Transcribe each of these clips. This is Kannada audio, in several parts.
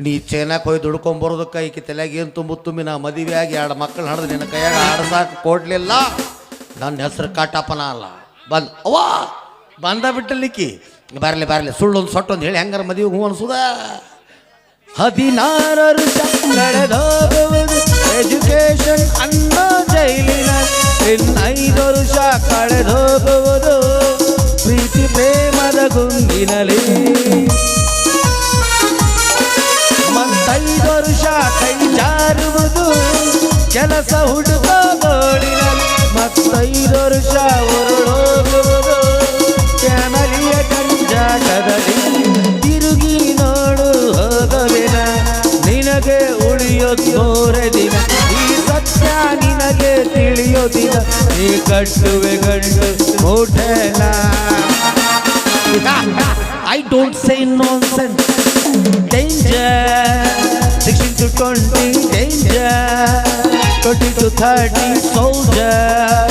ನೀ ಚೈನಾಕ್ ಹೋಗಿ ದುಡ್ಕೊಂಬರೋದಕ್ಕೆ ಈಕೆ ತಲೆಯಾಗ ಏನು ತುಂಬು ತುಂಬಿ ನಾ ಮದುವೆಯಾಗಿ ಎರಡು ಮಕ್ಕಳು ಹಣದ ನಿನ್ನ ಕೈಯಾಗ ಆಡ್ಸಾಕ ಕೊಡಲಿಲ್ಲ. ನನ್ನ ಹೆಸರು ಕಾಟಪ್ಪನ ಅಲ್ಲ. ಬಂದ್ ಅವ ಬಂದ ಬಿಟ್ಟಲಿಕ್ಕಿ ಬರಲಿ ಬರಲಿ, ಸುಳ್ಳೊಂದು ಸೊಟ್ಟೊಂದು ಹೇಳಿ ಹೆಂಗಾರ ಮದುವೆ ಹೂ ಅನ್ಸುದ? ಹದಿನಾರು ಎಜುಕೇಶನ್ ಅನ್ನೋ ಜೈಲಿನ ಇನ್ನೈದು ವರ್ಷ ಕಳೆದೋಗುವುದು. ಪ್ರೀತಿ ಪ್ರೇಮದ ಗುಂಗಿನಲ್ಲಿ ಮತ್ತೈದು ವರ್ಷ ಕೈ ಜಾರುವುದು ಕೆಲಸ ಹುಡುಕೋ ಗೋಡಿನಲ್ಲಿ ಮತ್ತೈದು ವರ್ಷ ಹೊರಳೋಗುವುದು ಫ್ಯಾಮಿಲಿಯ ಕಂಜಾಟದಲ್ಲಿ ತಿರುಗಿ ನೋಡು ಹೋಗುವಿನ ನಿನಗೆ ಉಳಿಯೋ ದಿನ, ಈ ಸತ್ಯ ನಿನಗೆ ತಿಳಿಯೋದಿನ ಈ ಕಟ್ಟುವೆ ಗಂಡು ಮೂಟೆನ I don't say nonsense. Danger. to twenty danger, twenty to thirty soldier,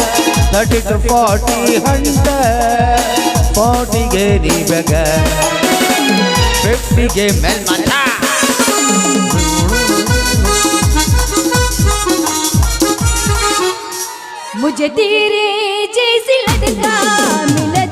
thirty to forty hunter, forty gary beggar, fifty gay man mata. मुझे तेरे जैसी लड़का मिला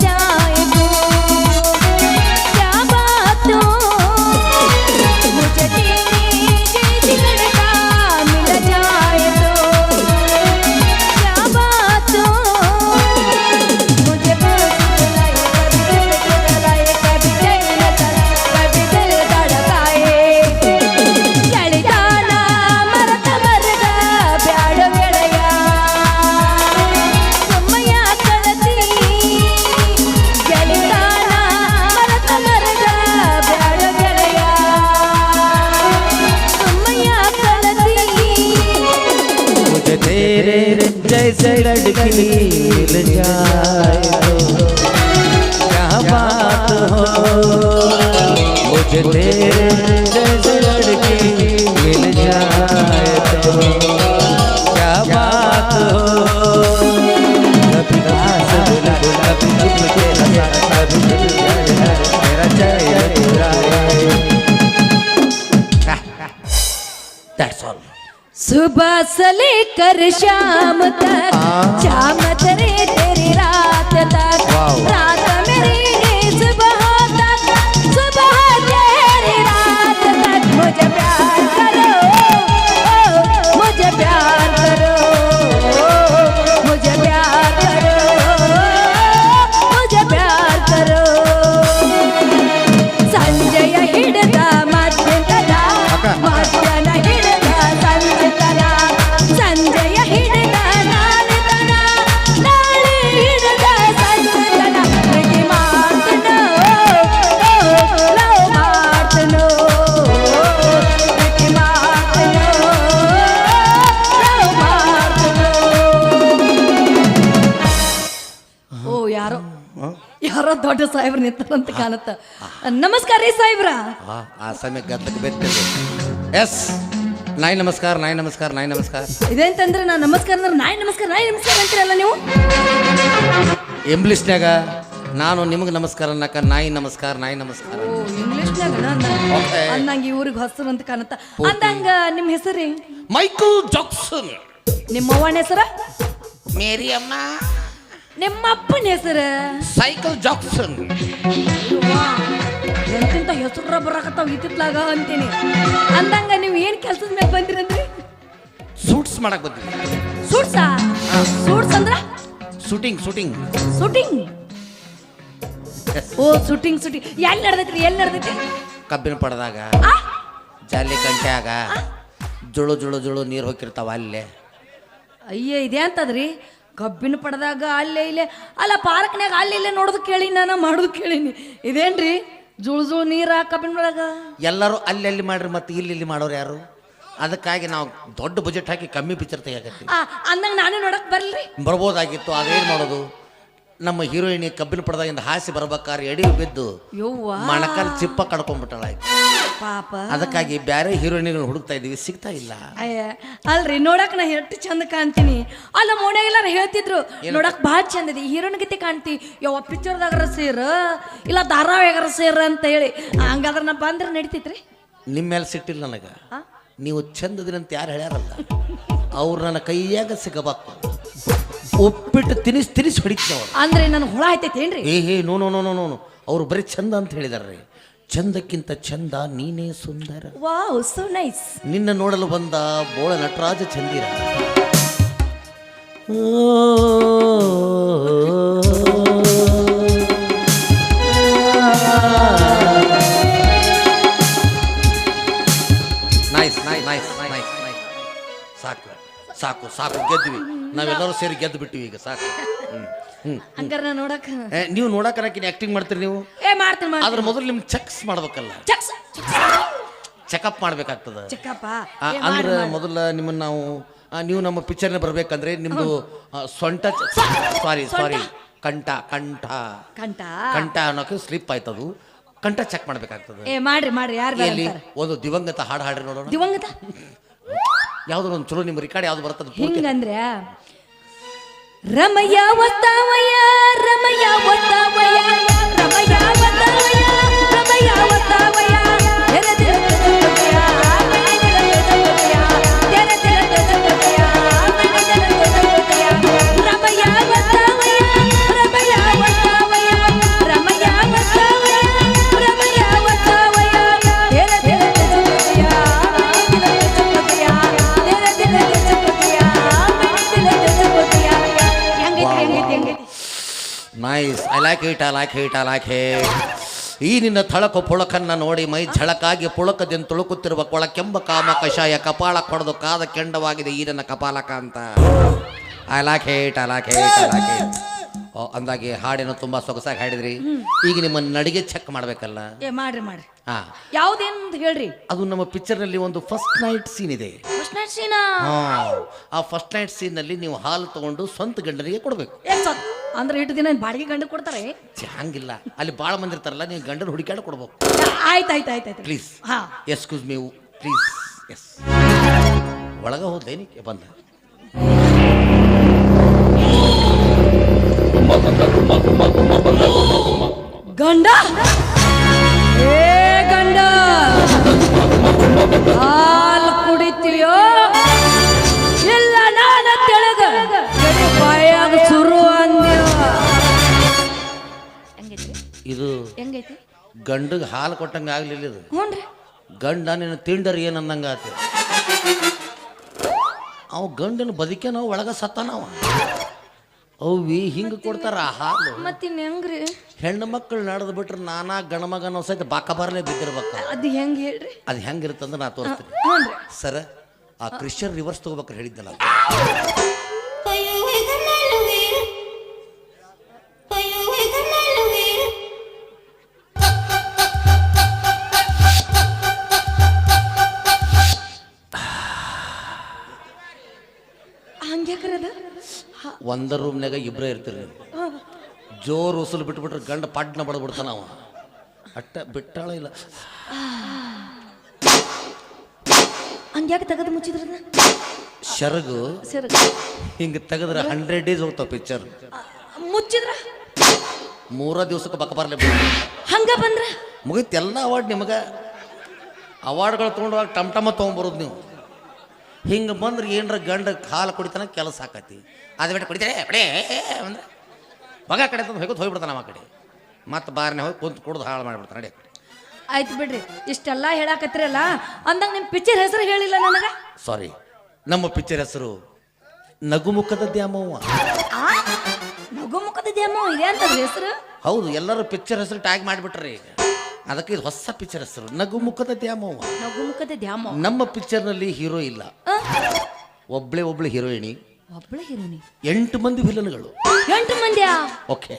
मुझे तेरे जैसे लड़की मिल जाए तो। क्या बात हो? कभी पास बुला कभी तेरा कभी That's all. सुबह से लेकर शाम तक शाम तेरे तेरी रात तक। ದೊಡ್ಡ ಸಾಹೇಬ್ರ ನಿಂತಾರಂತ ಕಾಣುತ್ತ. ನಮಸ್ಕಾರ ರೀ ಸಾಹೇಬ್ರ. ಆ ಸಮಯ ಗದ್ದಕ್ಕೆ ಬೆತ್ತಿದೆ ಎಸ್ ನಾಯಿ ನಮಸ್ಕಾರ ನಾಯಿ ನಮಸ್ಕಾರ ನಾಯಿ ನಮಸ್ಕಾರ. ಇದೇಂತಂದ್ರೆ ನಾ ನಮಸ್ಕಾರ ಅಂದ್ರೆ ನಾಯಿ ನಮಸ್ಕಾರ ನಾಯಿ ನಮಸ್ಕಾರ ಅಂತೀರಲ್ಲ ನೀವು? ಇಂಗ್ಲೀಷ್ನ್ಯಾಗ ನಾನು ನಿಮಗೆ ನಮಸ್ಕಾರ ಅನ್ನಕ ನಾಯಿ ನಮಸ್ಕಾರ ನಾಯಿ ನಮಸ್ಕಾರ ಓ ಇಂಗ್ಲಿಷ್ನಾಗ Okay. ಅಂದಂಗ ಇವ್ರಿಗೆ ಹೊಸರು ಅಂತ ಕಾಣುತ್ತ. ಅಂದಂಗ ನಿಮ್ಮ ಹೆಸರು ಮೈಕಲ್ ಜಾಕ್ಸನ್ ನಿಮ್ಮ ಅವ್ವನ ಹೆಸರ? ಮೇರಿ ಅಮ್ಮ ನಿಮ್ಮ ಅಪ್ಪನ ಹೆಸರು ಸೈಕಲ್ ಜಾಕ್ಸನ್ ಎಂತಿಂತ ಹೆಸರು ಬರಕತ್ತಾವ ಇತ್ತಿತ್ಲಾಗ ಅಂತೀನಿ. ಅಂದಂಗ ನೀವು ಏನ್ ಕೆಲ್ಸದ ಮೇಲೆ ಬಂದಿರಂದ್ರಿ? ಸೂಟ್ಸ್ ಮಾಡಕ್ ಬಂದ್ರಿ ಸೂಟ್ಸಾ ಸೂಟ್ಸ್ ಅಂದ್ರ? ಶೂಟಿಂಗ್ ಶೂಟಿಂಗ್ ಶೂಟಿಂಗ್ ಓ ಶೂಟಿಂಗ್ ಶೂಟಿಂಗ್ ಎಲ್ಲಿ ನಡೆದೈತ್ರಿ ಎಲ್ಲಿ ನಡೆದೈತಿ ಕಬ್ಬಿನ ಪಡೆದಾಗ ಜಾಲಿ ಗಂಟ್ಯಾಗ ಜುಳು ಜುಳು ಜುಳು ನೀರು ಹೋಗಿರ್ತಾವ ಅಲ್ಲೇ. ಅಯ್ಯ ಇದೆ ಅಂತದ್ರಿ. ಕಬ್ಬಿನ ಪಡೆದಾಗ ಅಲ್ಲೇ ಇಲ್ಲೇ. ಅಲ್ಲ ಪಾರ್ಕ್ನಾಗ ಅಲ್ಲಿ ಇಲ್ಲೇ ನೋಡೋದು ಕೇಳಿ ನಾನು ಮಾಡೋದು ಕೇಳೀನಿ. ಇದೇನ್ರಿ? ಜುಳು ಜುಳು ನೀರ ಕಬ್ಬಿನ ಪಡೆದಾಗ ಎಲ್ಲರೂ ಅಲ್ಲಿ ಮಾಡ್ರಿ ಮತ್ತೆ ಇಲ್ಲಿ ಇಲ್ಲಿ ಮಾಡೋರು ಯಾರು? ಅದಕ್ಕಾಗಿ ನಾವು ದೊಡ್ಡ ಬಜೆಟ್ ಹಾಕಿ ಕಮ್ಮಿ ಪಿಕ್ಚರ್ ತೆಗಿಯಾಕತ್ತಿ ಆ ಅಂದಂಗ ನಾನು ನೋಡಕ್ ಬರ್ಲಿ ಬರ್ಬೋದಾಗಿತ್ತು ಅದೇನು ಮಾಡೋದು? ನಮ್ಮ ಹೀರೋಯಿನಿ ಕಬ್ಬಿನ ಪಡೆದಾಗಿಂದ ಹಾಸಿ ಬರ್ಬೇಕಾದ್ರೆ ಎಡಿ ಬಿದ್ದು ಯವ್ವ. ಮಣಕಲ್ ಚಿಪ್ಪ ಕಡ್ಕೊಂಡ್ಬಿಟ್ಟಾಳ ಆಯ್ತು ಪಾಪ. ಅದಕ್ಕಾಗಿ ಬೇರೆ ಹೀರೋಯಿನಿಗಳನ್ನ ಹುಡುಕ್ತಾ ಇದೀವಿ ಸಿಗ್ತಾ ಇಲ್ಲ. ಅಯ್ಯ ಅಲ್ರಿ ನೋಡಕ್ ನಾ ಎಷ್ಟು ಚಂದ ಕಾಣ್ತೀನಿ. ಅಲ್ಲ ಮೋನ್ಯಾಗೆಲ್ಲಾರ ಹೇಳ್ತಿದ್ರು ನೋಡಕ್ ಭಾಳ ಚಂದ ಇದೆ. ಹೀರೋನ್ ಗತಿ ಕಾಣ್ತಿ. ಯಾವ ಪಿಕ್ಚರ್ದಾಗರ ಸೇರ ಇಲ್ಲ ಧಾರಾವಾಹಿಗಾರ ಸೇರ ಅಂತ ಹೇಳಿ. ಹಂಗಾದ್ರೆ ನಾ ಬಂದ್ರೆ ನಡಿತೈತ್ರಿ? ನಿಮ್ಮ ಮೇಲೆ ಸಿಟ್ಟಿಲ್ಲ ನನಗೆ. ನೀವು ಚಂದದಿನ ಅಂತ ಯಾರು ಹೇಳ್ಯಾರಲ್ಲ ಅವ್ರು ನನ್ನ ಕೈಯಾಗ ಸಿಗಬೇಕು. ಒಪ್ಪಿಟ್ಟು ತಿನಿಸ್ ತಿನಿಸ್ ಹೊಡಿತೀನಿ ಅಂದ್ರೆ ನನ್ ಹುಳ ಆಯ್ತೈತೇನ್ರಿ? ಏ ಹೇ no no no no no no. ಅವ್ರು ಬರೀ ಚಂದ ಅಂತ ಹೇಳಿದಾರೆ ಚಂದಕ್ಕಿಂತ ಚಂದ ನೀನೇ ಸುಂದರ. ವಾವ್ ಸೋ ನೈಸ್ ನಿನ್ನ ನೋಡಲು ಬಂದ ಬೋಳ ನಟರಾಜ ಚಂದಿರ. Nice nice nice nice nice ಸಾಕು ಸಾಕು ಸಾಕು ಗೆದ್ವಿ. ನಾವೆಲ್ಲರೂ ಸೇರಿ ಗೆದ್ದು ಬಿಟ್ಟಿವಿ ಈಗ ಸಾಕು. ಹ್ಮ್. ಹಂಗಾರ ನಾ ನೋಡಕ್ ಏ, ನೀವು ನೋಡಕನಕಿನ ಆಕ್ಟಿಂಗ್ ಮಾಡ್ತೀರಿ ನೀವು? ಏ ಮಾಡ್ತೀನಿ ಮಾಡ್ತೀನಿ. ಆದ್ರೆ ಮೊದಲು ನಿಮ್ ಚೆಕ್ಸ್ ಮಾಡ್ಬೇಕಲ್ಲ. ಚಕ್ಸ್ ಚೆಕಪ್ ಮಾಡ್ಬೇಕಾಗ್ತದ. ಚಿಕ್ಕಪ್ಪ ಆ, ಏ, ಅಂದ್ರೆ ಮಾಡು, ಮಾಡು. ಮೊದಲ ನಿಮ್ಮನ್ನ ನಾವು ಆ, ನೀವು ನಮ್ಮ ಪಿಕ್ಚರ್ನ ಬರ್ಬೇಕಂದ್ರೆ ನಿಮ್ದು ಆ, ಸೊಂಟ ಸಾರಿ ಸಾರಿ ಕಂಠ ಕಂಠ. ಕಂಠ. ಕಂಠ ಅನ್ನೋಕೆ ಸ್ಲಿಪ್ ಆಯ್ತದು. ಕಂಠ ಚೆಕ್ ಮಾಡ್ಬೇಕಾಗ್ತದೆ. ಏ ಮಾಡ್ರಿ ಮಾಡ್ರಿ. ಯಾರು ಎಲ್ಲಿ? ಒಂದು ದಿವಂಗತ ಹಾಡು ಹಾಡ್ರಿ ನೋಡೋಣ. ದಿವಂಗತ? ಯಾವ್ದಾರ ಒಂದು ಚಲೋ ನಿಮ್ಮ ರಿಕಾರ್ಡ್ ಯಾವ್ದು ಬರ್ತದೆ ಪೂರ್ತಿ? ಹಿಂಗಂದ್ರೆ ರಮಯ್ಯ ಒತ್ತಾವಯ Ramaiya ಒತ್ತಾವಯ್ಯ. Nice I like it I like it I like hate ಈ ನಿನ್ನ ಥಳಕು ಪುಳಕನ್ನ ನೋಡಿ ಮೈ ಝಳಕಾಗಿ ಪುಳಕದಿಂದ ತುಳುಕುತ್ತಿರುವ ಕೊಳಕೆಂಬ ಕಾಮ ಕಷಾಯ ಕಪಾಳ ಕೊಡದು ಕಾದ ಕೆಂಡವಾಗಿದೆ ಈ ನನ್ನ ಕಪಾಲಕ ಅಂತ. I like hate I like hate I like it ಅಂದಾಗೆ ಹಾಡೇನೋ ತುಂಬಾ ಸೊಗಸಾಗಿ ಹಾಡಿದ್ರಿ. ಈಗ ನಿಮ್ಮ ನಡಿಗೆ ಚೆಕ್ ಮಾಡ್ಬೇಕಲ್ಲ. ಏ ಮಾಡ್ರಿ ಮಾಡ್ರಿ. ಹಾ. ಯಾವ್ದೇನು ಹೇಳ್ರಿ? ಅದು ನಮ್ಮ ಪಿಕ್ಚರ್ನಲ್ಲಿ ಒಂದು ಫಸ್ಟ್ ನೈಟ್ ಸೀನ್ ಇದೆ. ಫಸ್ಟ್ ನೈಟ್ ಸೀನಾ ಹಾ. ಆ ಫಸ್ಟ್ ನೈಟ್ ಸೀನ್ನಲ್ಲಿ ನೀವು ಹಾಲು ತಗೊಂಡು ಸ್ವಂತ ಗಂಡನಿಗೆ ಕೊಡಬೇಕು. ಏ ಸತ್. ಅಂದ್ರೆ ಇಟ್ಟು ದಿನ ಬಾಡಿಗೆ ಗಂಡ ಕೊಡ್ತಾರೆ? ಹಂಗಿಲ್ಲ. ಅಲ್ಲಿ ಬಾಳ ಮಂದಿರ್ತಾರಲ್ಲ ನೀವು ಗಂಡನ ಹುಡುಕಾಡ ಕೊಡ್ಬೇಕು. ಆಯ್ತು ಆಯ್ತು ಆಯ್ತು ಆಯ್ತು. ಪ್ಲೀಸ್ ಹಾ. ಎಸ್ಕ್ಯೂಸ್ ಮೀ ಪ್ಲೀಸ್ ಎಸ್ ಒಳಗ ಹೋದ್ಲೇನಿಕ್ಕೆ ಬಂದ. ಗಂಡ? ಏ ಗಂಡ! ಹಾಲು ಕುಡಿತೀಯೋ? ಇಲ್ಲ ನಾನ ತೆಳಗ. ಬಾಯಾಗ ಸುರು ಅಂದೇವ ಇದು ಹೆಂಗೈತಿ? ಗಂಡಗೆ ಹಾಲು ಕೊಟ್ಟಂಗೆ ಆಗ್ಲಿಲ್ಲ ಇದು. ಹ್ಞೂನ್ರಿ ಗಂಡ ನಿನ್ನ ತಿಂಡರ್ ಏನು ಅನ್ನಂಗ ಆತ? ಅವ ಗಂಡನ ಬದುಕೆ ನಾವು ಒಳಗ ಸತ್ತಾನವ ಅವಿ ಹಿಂಗೆ ಕೊಡ್ತಾರ? ಹಾಲು ಮತ್ತಿನ್ ಹೆಂಗ್ರಿ? ಹೆಣ್ಣು ಮಕ್ಕಳು ನಡೆದು ಬಿಟ್ರೆ ನಾನಾ ಗಣಮಗನ ಸಹಿತ ಬಾಕ ಬರಲೇ ಬಿದ್ದಿರ್ಬೇಕು. ಅದು ಹೆಂಗ್ ಹೇಳ್ರಿ? ಅದು ಹೆಂಗಿರುತ್ತಂದ್ರೆ ನಾ ತೋರಿಸ್ತೀನಿ. ಸರ ಸರ್ ಆ ಕ್ರಿಶ್ಚಿಯನ್ ರಿವರ್ಸ್ ತಗೋಬೇಕಾರೆ ಹೇಳಿದ್ದಲ್ಲ ಹಂಗ್ಯಾಕ್ರಿ ಅದ? ಒಂದ ರೂಮ್ನಾಗ ಇಬ್ಬರೇ ಇರ್ತೀರಿ ನೀವು. ಜೋರು ಉಸಲು ಬಿಟ್ಬಿಟ್ರೆ ಗಂಡ ಪಡ್ನ ಬಡ್ದು ಬಿಡ್ತಾನ ಅವ. ಅಟ್ಟ ಬಿಟ್ಟಾಳ ಇಲ್ಲ. ಹಂಗ್ಯಾಕೆ ತೆಗೆದು ಮುಚ್ಚಿದ್ರ ಶರಗು ಸರ್ ಹಿಂಗೆ ತೆಗೆದ್ರೆ ಹಂಡ್ರೆಡ್ ಡೇಸ್ ಹೋಗ್ತಾವ ಪಿಕ್ಚರ್ ಮುಚ್ಚಿದ್ರ? ಮೂರ ದಿವ್ಸಕ್ಕೆ ಬಕ್ಕ ಬರಲೇ ಹಂಗ ಬಂದ್ರ? ಮುಗಿತು ಎಲ್ಲ ಅವಾರ್ಡ್ ನಿಮಗೆ. ಅವಾರ್ಡ್ಗಳು ತೊಗೊಂಡಾಗ ಟಮ್ ಟಮ ತೊಗೊಂಬರೋದು ನೀವು. ಹಿಂಗೆ ಬಂದ್ರೆ ಏನರ ಗಂಡ ಕಾಲು ಕುಡಿತಾನ ಕೆಲಸ ಆಕತಿ. ಅದು ಬಿಟ್ಟು ಕುಡಿತಾರೆ ಬಡೇ ಅಂದ್ರೆ ಮಗ ಕಡೆ ತಂದು ಹೋಗೋದು ಹೋಗ್ಬಿಡ್ತಾನೆ ಆ ಕಡೆ. ಮತ್ತೆ ಬಾರನೇ ಹೋಗಿ ಕುಂತು ಕುಡ್ದು ಹಾಳು ಮಾಡಿಬಿಡ್ತಾನೆ ನಡೆ ಆಯ್ತು ಬಿಡ್ರಿ ಇಷ್ಟೆಲ್ಲ ಹೇಳಾಕತ್ತಿರಲ್ಲ ಅಂದಂಗ ನಿಮ್ಮ ಪಿಕ್ಚರ್ ಹೆಸರು ಹೇಳಿಲ್ಲ ನನಗೆ? ಸಾರಿ ನಮ್ಮ ಪಿಕ್ಚರ್ ಹೆಸರು ನಗುಮುಖದ ದ್ಯಾಮವ್ವ. ನಗುಮುಖದ ದ್ಯಾಮವ್ವ ದ್ಯಾಮ ಇದೆ ಅಂತ ಹೆಸರು? ಹೌದು ಎಲ್ಲರೂ ಪಿಕ್ಚರ್ ಹೆಸರು ಟ್ಯಾಗ್ ಮಾಡಿಬಿಟ್ರಿ. ಈಗ ಅದಕ್ಕೆ ಇದು ಹೊಸ ಪಿಕ್ಚರ್ ಹೆಸರು. ನಗುಮುಖದ ದ್ಯಾಮವ್ವ. ನಗು ಮುಖದ ದ್ಯಾಮ ನಮ್ಮ ಪಿಕ್ಚರ್ನಲ್ಲಿ ಹೀರೋ ಇಲ್ಲ. ಒಬ್ಳೆ ಒಬ್ಳು ಹೀರೋಯಿನಿ ಒಬ್ಳೆ ಹೀರೋನಿ ಎಂಟು ಮಂದಿ ವಿಲನ್ಗಳು ಎಂಟು ಮಂದ್ಯಾ? ಓಕೆ.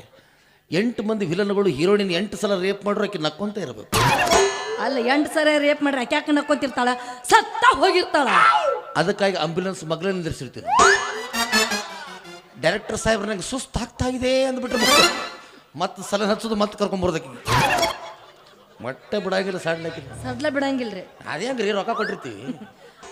ಎಂಟು ಮಂದಿ ವಿಲನ್ಗಳು ಹೀರೋಯಿನ್ ಎಂಟು ಸಲ ರೇಪ್ ಮಾಡ್ರು ಆಕೆ ನಕ್ಕೊಂತ ಇರಬೇಕು. ಅಲ್ಲ ಎಂಟು ಸಲ ರೇಪ್ ಮಾಡ್ರಿ ಯಾಕೆ ನಕ್ಕೊಂತಿರ್ತಾಳ? ಸತ್ತ ಹೋಗಿರ್ತಾಳ. ಅದಕ್ಕಾಗಿ ಆಂಬ್ಯುಲೆನ್ಸ್ ಮಗಳೇ ನಿಂದಿರ್ಸಿರ್ತೀವಿ ಡೈರೆಕ್ಟರ್ ಸಾಹೇಬ್ರ ನಂಗೆ ಸುಸ್ತು ಆಗ್ತಾ ಇದೆ ಅಂದ್ಬಿಟ್ರೆ ಮತ್ತೆ ಸಲ ಹಚ್ಚೋದು ಮತ್ತೆ ಕರ್ಕೊಂಬರ್ದಕ್ಕೆ ಮೊಟ್ಟೆ ಬಿಡಾಗಿಲ್ಲ ಸಡ್ಲ ಸದ್ಲ ಬಿಡಂಗಿಲ್ರಿ. ಅದೇ ಹಂಗ್ರಿ ರೊಕ್ಕ ಕೊಟ್ಟಿರ್ತೀವಿ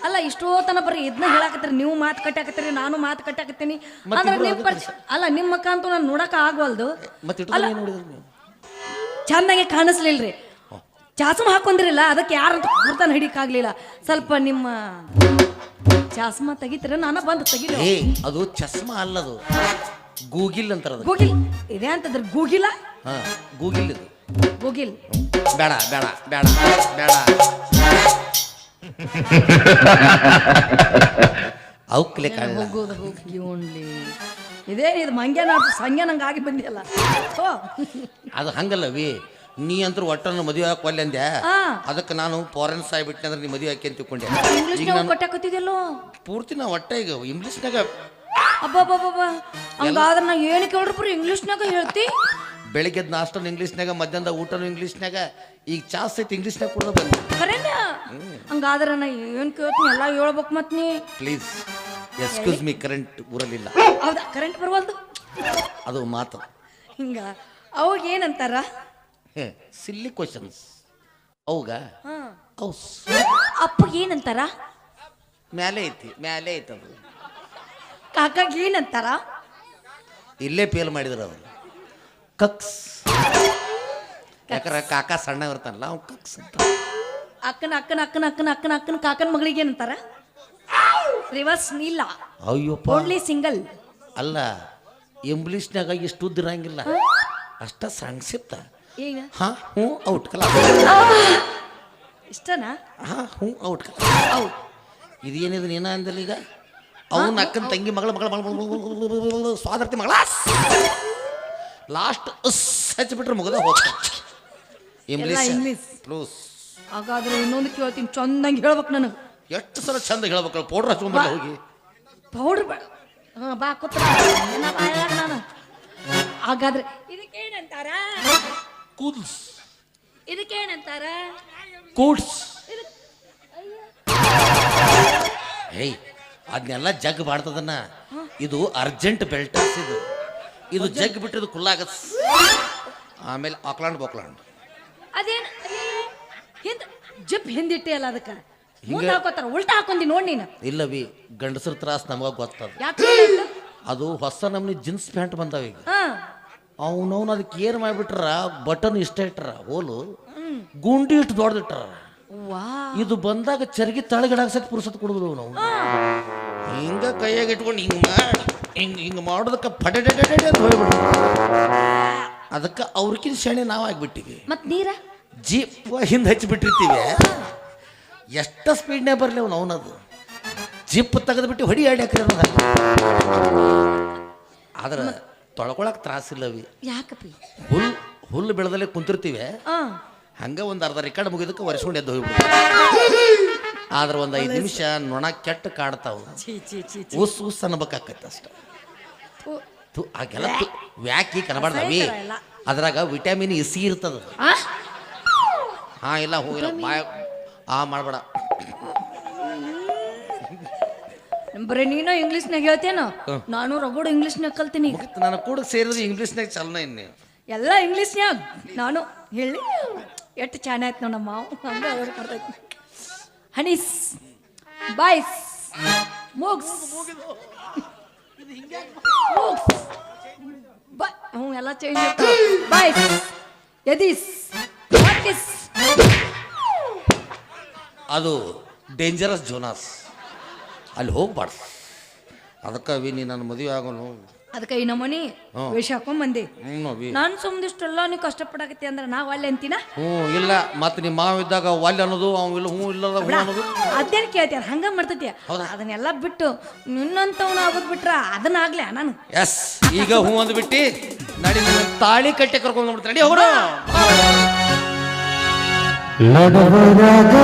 ಅಲ್ಲ ಇಷ್ಟೋ ತನ ಬರ್ರಿ ಇದನ್ನ ಹೇಳಾಕತ್ರಿ ನೀವು ಮಾತು ಕಟ್ಟಾಕತ್ತೀರಿ ನಾನು ಮಾತು ಕಟ್ಟಾಕತ್ತೀನಿ. ಮತ್ತೆ ಅಂದ್ರೆ ಇಬ್ರು ನಿಮ್ ಪರಿಚಯ ಅಲ್ಲ ನಿಮ್ಮ ಅಕ್ಕ ಅಂತೂ ನಾನು ನೋಡಕ ಆಗವಲ್ದು. ಮತ್ತೆ ಇಟ್ಟು ಏನು ನೋಡಿದ್ರಿ ನೀವು? ಚಂದಾಗೆ ಕಾಣಿಸ್ಲಿಲ್ರಿ. ಚಾಸ್ಮ ಹಾಕೊಂಡ್ರಿಲ್ಲ ಅದಕ್ಕೆ ಯಾರಂತ ಗುರ್ತಾನ ಹಿಡಿಯಕ್ಕಾಗ್ಲಿಲ್ಲ ಸ್ವಲ್ಪ ನಿಮ್ಮ ಚಾಸ್ಮ ತೆಗಿತೀರ ನಾನು ಬಂದು ತೆಗಿಲ? ಏ ಅದು ಚಸ್ಮಾ ಅಲ್ಲದು. ಗೂಗಿಲ್ ಅಂತಾರ ಗೂಗಿಲ್. ಇದೆ ಅಂತಂದ್ರೆ ಗೂಗಿಲ? ಹಾ ಗೂಗಿಲ್ ಇದು. ಗೂಗಿಲ್. ಬೇಡ ಬೇಡ ಬೇಡ ಬೇಡ. ಅವಕ್ಲೆ ಕಾಣಲ್ಲ ಹೋಗೋದು ಹೋಗಿ ಓನ್ಲಿ ಮಂಗ್ಯಾನ ಬಂದಿಯಲ್ಲ ಓ ಅದು ಹಂಗಲ್ಲ ವಿ ನೀ ಅಂತೂ ಒಟ್ಟನ್ನು ಮದುವೆ ಹಾಕೋಲ್ಲ ಅಂದೆ ಹಾ. ಅದಕ್ಕೆ ನಾನು ಫಾರಿನ್ ಸಾಯಿ ಬಿಟ್ಟೆ ಅಂದ್ರೆ ನೀ ಮದುವೆ ಹಾಕಿ ಅಂತ ತಿಳ್ಕೊಂಡೆ. ಇಂಗ್ಲಿಷ್ ಈಗ ನಾವು ನಾನು ಕೊಟ್ಟಾಕತ್ತಿದ್ಯಲ್ಲೋ? ಪೂರ್ತಿ ನಾ ಒಟ್ಟ ಈಗ ಇಂಗ್ಲೀಷ್ನಾಗ ಅಬ್ಬಾ ಹಂಗಾದ್ರೆ ನಾ ಏನು ಕೇಳ್ರಿ ಇಂಗ್ಲಿಷ್ನಾಗ ಹೇಳ್ತಿ? ಬೆಳಿಗ್ಗೆ ನಾಷ್ಟನು ಇಂಗ್ಲೀಷ್ನಾಗ ಮಧ್ಯಾಹ್ನದ ಊಟನು ಇಂಗ್ಲೀಷ್ನಾಗ ಈಗ ಚಾಸ್ ಐತಿ ಇಂಗ್ಲೀಷ್ನಾಗ ಕೂಡ ಬಂದು ಕರೆನ ಹಂಗಾದ್ರೆ ನಾ ಏನು ಕೇಳ್ತೀನಿ ಎಲ್ಲ ಹೇಳ್ಬೇಕು ಮತ್ ನೀ. ಪ್ಲೀಸ್ ಎಕ್ಸ್ಕ್ಯೂಸ್ ಮೀ ಕರೆಂಟ್ ಊರಲ್ಲಿಲ್ಲ. ಹೌದಾ? ಕರೆಂಟ್ ಬರವಲ್ದು? ಅದು ಮಾತು ಹಿಂಗ ಅವಾಗ ಏನಂತಾರ? ಹೇ ಸಿಲ್ಲಿ ಕ್ವಶನ್ಸ್ ಅವಾಗ ಹಾ. ಅವು ಅಪ್ಪಗೆ ಏನಂತಾರ? ಮ್ಯಾಲೆ ಐತಿ ಮ್ಯಾಲೆ ಐತಿ ಅದು ಕಾಕಾಗ ಏನಂತಾರ? ಇಲ್ಲೇ ಫೇಲ್ ಮಾಡಿದ್ರು ಅವರು. ಕಕ್ಸ್ ಯಾಕಂದ್ರೆ ಕಾಕ ಸಣ್ಣ ಇರ್ತಾನಲ್ಲ ಅವ್ನು ಕಕ್ಸ್ ಅಂತ ಅಕ್ಕನ ಅಕ್ಕನ ಅಕ್ಕನ ಅಕ್ಕನ ಅಕ್ಕನ ಅಕ್ಕನ ಕಾಕನ ಮಗಳಿಗೆ ಏನಂತಾರ ರಿವರ್ಸ್ ಇಲ್ಲ ಅಯ್ಯಪ್ಪ ಓನ್ಲಿ ಸಿಂಗಲ್ ಅಲ್ಲ ಇಂಗ್ಲೀಷ್ನಾಗ ಇಷ್ಟು ಉದ್ದ ಇರಂಗಿಲ್ಲ ಅಷ್ಟ ಸಂಕ್ಷಿಪ್ತ ಈಗ ಹಾ ಹ್ಞೂ ಔಟ್ ಕಲ ಇಷ್ಟನಾ ಹಾ ಹ್ಞೂ ಔಟ್ ಕಲ ಔಟ್ ಇದೇನಿದು ನೀನ ಅಂದಲ್ಲ ಈಗ ಅವನ ಅಕ್ಕನ ತಂಗಿ ಮಗಳ ಮಗಳ ಮಗಳ ಮಗಳ ಸ್ವಾದರ್ತಿ ಮಗಳ ಲಾಸ್ಟ್ ಉಸ್ ಹಚ್ಚಿಬಿಟ್ರೆ ಮುಗದ ಹೋಗ್ತ. English English. ಪ್ಲೂಸ್ ಹಾಗಾದ್ರೆ ಇನ್ನೊಂದು ಕೇಳ್ತೀನಿ ಚಂದಂಗೆ ಹೇಳ್ಬೇಕು ನನಗೆ. ಎಷ್ಟು ಸಲ ಚಂದ ಹೇಳ್ಬೇಕು ಪೌಡ್ರ್ ಹಚ್ಕೊಂಡ್ಬಲ್ಲ ಹೋಗಿ. ಪೌಡ್ರ್ ಹಾಂ ಬಾ ಕೂತ್ರ ನಾನು. ಹಾಗಾದ್ರೆ ಇದಕ್ಕೇನಂತಾರ? ಕೂದ್ಸ್ ಇದಕ್ಕೇನಂತಾರ? ಕೂಡ್ಸ್. ಏಯ್ ಅದನ್ನೆಲ್ಲ ಜಗ್ ಮಾಡ್ತದನ್ನ ಇದು ಅರ್ಜೆಂಟ್ ಬೆಲ್ಟ್ ಇದು ಇದು ಜಗ್ ಬಿಟ್ಟಿದ್ದು ಕುಲ್ಲಾಗತ್ ಆಮೇಲೆ ಆಕ್ಲಾಂಡ್ ಬೋಕ್ಲಾಂಡ್. ಅದೇನು? ಜಪ್ ಜಿಪ್ ಹಿಂದಿಟ್ಟೆ ಅಲ್ಲ ಅದಕ್ಕೆ. ಮುಂದೆ ಹಾಕೋತಾರ ಉಲ್ಟಾ ಹಾಕೊಂಡಿ ನೋಡಿ ನೀನು. ಇಲ್ಲವಿ ಗಂಡಸರ ತ್ರಾಸ ನಮಗ ಗೊತ್ತದ. ಯಾಕೆ ಅದು ಹೊಸ ನಮ್ನಿ ಜೀನ್ಸ್ ಪ್ಯಾಂಟ್ ಬಂದಾವ ಈಗ. ಹಾಂ. ಅವನವನು ಅದಕ್ಕೆ ಏನು ಮಾಡ್ಬಿಟ್ರ ಬಟನ್ ಇಷ್ಟ ಇಟ್ಟರ ಹೋಲು. ಗುಂಡಿ ಇಟ್ಟು ದೊಡ್ಡದಿಟ್ರ ವಾ ಇದು ಬಂದಾಗ ಚರ್ಗಿ ತಳಗಡಾಗ ಪುರುಸತ್ ಕೊಡುದು ನಾವು ಹಿಂಗ ಕೈಯಾಗ ಇಟ್ಕೊಂಡು ಹಿಂಗ ಮಾಡಿ. ಹಿಂಗ ಹಿಂಗೆ ಮಾಡೋದಕ್ಕೆ ಪಡೆಡೆ ಅಂತ ಹೋಗ್ಬಿಟ್ಟು ಅದಕ್ಕೆ ಅವ್ರಕಿನ ಶೆಣೆ ನಾವು ಆಗ್ಬಿಟ್ಟಿವಿ. ಮತ್ ನೀರ? ಜೀಪ್ ಹಿಂದೆ ಹಚ್ಚಿಬಿಟ್ಟಿರ್ತೀವಿ. ಎಷ್ಟ ಸ್ಪೀಡ್ನೇ ಬರಲಿ ಅವ್ನು ಅವನದು. ಜಿಪ್ ತೆಗೆದ್ಬಿಟ್ಟು ಹೊಡಿ ಆಡ್ಯಾಕ್ರಿ ಅನ್ನೋದು ಆದ್ರೆ ತೊಳ್ಕೊಳಕ್ ತ್ರಾಸಿಲ್ಲವಿ ಯಾಕಪ್ಪಿ? ಹುಲ್ ಹುಲ್ಲು ಬೆಳೆದಲ್ಲೇ ಕುಂತಿರ್ತೀವಿ. ಆ. ಹಂಗ ಒಂದು ಅರ್ಧ ರೆಕಾರ್ಡ್ ಮುಗಿದಕ್ಕೆ ಒರೆಸ್ಕೊಂಡು ಎದ್ದು ಹೋಗ್ಬಿಟ್ಟು ಆದ್ರೆ ಒಂದು ಐದು ನಿಮಿಷ ನೊಣ ಕೆಟ್ಟ ಕಾಡ್ತಾವು. ಛೀ ಛೀ ಛೀ. ಉಸ್ ಉಸ್ ಅನ್ಬೇಕಾಕತ್ತೆ ಅಷ್ಟ. ತು ಆಗೆಲ್ಲ ತು ವ್ಯಾಕಿ ಕನಬಾರ್ದವಿ. ಅದ್ರಾಗ ವಿಟಮಿನ್ ಇಸಿ ಇರ್ತದ. ಆ? ಹಾ ಇಲ್ಲ ಹೋಗಿಲ್ಲ ಬಾಯ್ ಆ ಮಾಡಬೇಡ. ಬರೀ ನೀನು ಇಂಗ್ಲೀಷ್ನಾಗ ಹೇಳ್ತೇನೋ ನಾನು ರಗೋಡು ಇಂಗ್ಲೀಷ್ನಾಗ ಕಲ್ತೀನಿ. ನಾನು ಕೂಡ ಸೇರಿದ್ರೆ ಇಂಗ್ಲೀಷ್ನಾಗ ಚಲನ ಇನ್ನೆ. ಎಲ್ಲ ಇಂಗ್ಲೀಷ್ನ್ಯಾಗ. ನಾನು ಹೇಳಿ. ಎಷ್ಟು ಚೆನ್ನಾಯ್ತು ನಮ್ಮ ಮಾವು ಹಂಗ ಅವ್ರು ಬರ್ತೈತಿ ಹನೀಸ್. ಬಾಯ್ಸ್. ಮೂಗ್ಸ್. ಮೂಗ್ಸ್. ಬ- ಹ್ಞೂ, ಎಲ್ಲ ಚೇಂಜ್ ಬಾಯ್ ಬಾಯ್ಸ್ ಎದೀಸ್ ವಾಟಿಸ್ ಅದು ಡೇಂಜರಸ್ ಜೋನಾಸ್ ಅಲ್ಲಿ ಹೋಗ್ಬಾರ್ದು. ಅದಕ್ಕೆ ನೀ ನನ್ನ ಮದುವೆ ಆಗೋನು. ಅದಕ್ಕೆ ಈ ನಮ್ಮನಿ ಹ್ಞೂ. ವೇಷ ಹಾಕೊಂಡ್ ಬಂದಿ. ನಾನು ಸುಮ್ಮನಿಷ್ಟೆಲ್ಲ ನೀವು ಕಷ್ಟಪಡಕತ್ತಿ ಅಂದ್ರೆ ನಾವು ಒಲ್ಲೆ ಅಂತೀನ? ಹ್ಞೂ ಇಲ್ಲ. ಮತ್ತೆ ನಿಮ್ಮ ಮಾವ ಇದ್ದಾಗ ಒಲ್ಲೆ ಅನ್ನೋದು ಅವ ಇಲ್ಲ ಹ್ಞೂ ಇಲ್ಲ ಅನ್ನೋದು. ಅದೇನು ಕೇಳ್ತೀಯ ಹಂಗ ಮಾಡ್ತೈತಿ. ಹೌದಾ? ಅದನ್ನೆಲ್ಲ ಬಿಟ್ಟು ನಿನ್ನಂತವನ ಆಗೋದ್ ಬಿಟ್ರ ಅದನ್ನ ಆಗ್ಲೇ ನಾನು? ಎಸ್ ಈಗ ಹ್ಞೂ ಅಂದ್ಬಿಟ್ಟು ನಡಿ ನನ್ನ ತಾಳಿ ಕಟ್ಟೆ ಕರ್ಕೊಂಡು ಬಿಡ್ತೀನಿ ನಡಿ ನಡುವರಾಗ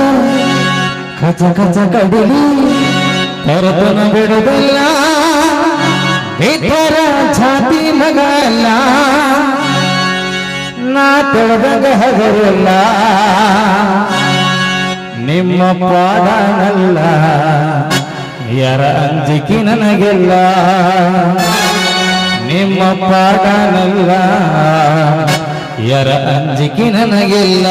ಕಚ ಕಚ ಕಡಿಲಿ ತರತನ ಬಿಡುದಲ್ಲ. ಬೇತರ ಜಾತಿ ಮಗಲ್ಲ. ನಾ ತೆಳೆದಾಗ ಹಗರಲ್ಲ ನಿಮ್ಮ ಪಾಡನಲ್ಲ ಯರ ಅಂಜಿಕೆ ನನಗೆಲ್ಲ. ನಿಮ್ಮ ಪಾಡನಲ್ಲ ಯರ ಅಂಜಿಕೆ ನನಗೆಲ್ಲ.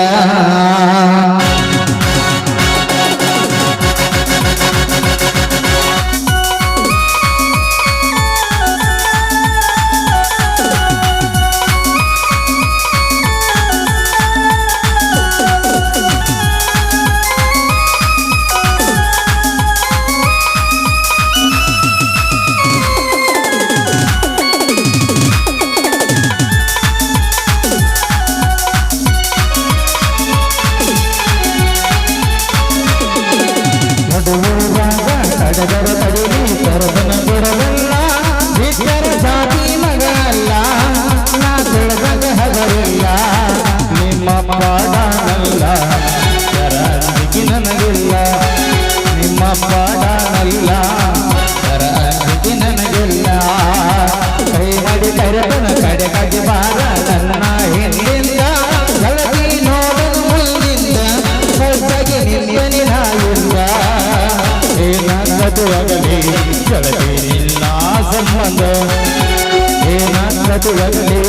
to